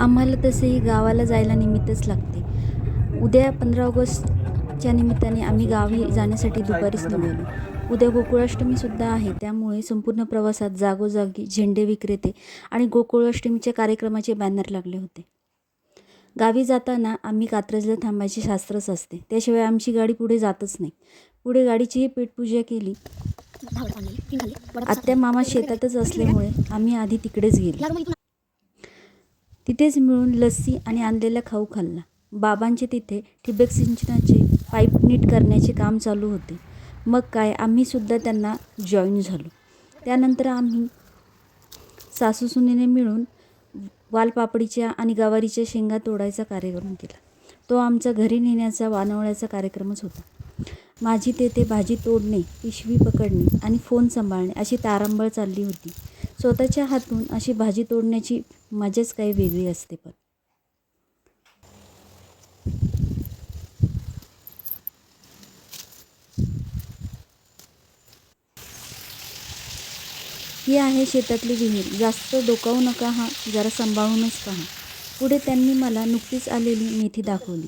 आम्हाला तसेही गावाला जायला निमित्तच लागते. उद्या पंधरा ऑगस्टच्या निमित्ताने आम्ही गावी जाण्यासाठी दुपारीच निघालो. उद्या गोकुळाष्टमीसुद्धा आहे त्यामुळे संपूर्ण प्रवासात जागोजागी झेंडे विक्रेते आणि गोकुळाष्टमीच्या कार्यक्रमाचे बॅनर लागले होते. गावी जाताना आम्ही कात्रजला थांबायचे शास्त्रच असते. त्याशिवाय आमची गाडी पुढे जातच नाही. पुढे गाडीचीही पेटपूजा केली. आत्या मामा शेतातच असल्यामुळे आम्ही आधी तिकडेच गेलो. तिथेच मिळून लस्सी आणि आणलेला खाऊ खाल्ला. बाबांचे तिथे ठिबक सिंचनाचे पाईप नीट करण्याचे काम चालू होते. मग काय आम्हीसुद्धा त्यांना जॉईन झालो. त्यानंतर आम्ही सासूसुनेने मिळून वालपापडीच्या आणि गवारीच्या शेंगा तोडायचा कार्यक्रम केला. तो आमचा घरी नेण्याचा वानवण्याचा कार्यक्रमच होता. माझी तेथे भाजी तोडणे पिशवी पकडणे आणि फोन सांभाळणे अशी तारांबळ चालली होती. स्वतःच्या हातून अशी भाजी तोडण्याची मजाच काही वेगळी असते पण. ही आहे शेतातली विहीर. जास्त डोकावू नका हा जरा सांभाळूनच पहा. पुढे त्यांनी मला नुकतीच आलेली मेथी दाखवली.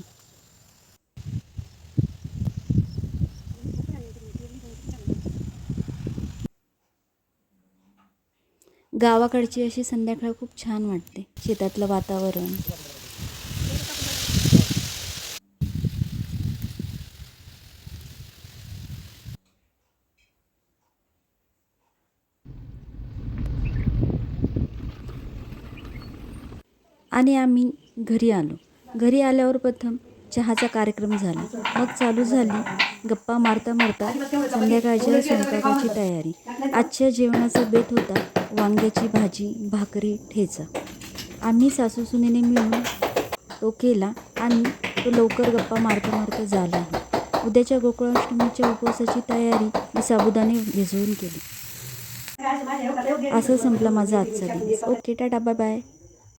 गावाकडची अशी संध्याकाळ खूप छान वाटते शेतातलं वातावरण. आणि आम्ही घरी आलो. घरी आल्यावर प्रथम चहाचा कार्यक्रम झाला. मग चालू झाली गप्पा मारता मारता संध्याकाळच्या स्वयंपाकाची तयारी. आजच्या जेवणाचा बेत होता वांग्याची भाजी भाकरी ठेचा. आम्ही सासूसुनेने मिळून तो केला आणि तो लवकर गप्पा मारता मारता झालाही उद्याच्या गोकुळाष्टमीच्या उपवासाची तयारी मी साबुदाणे भिजवून केली. असं संपला माझा आजचा दिवस. Okay tata bye bye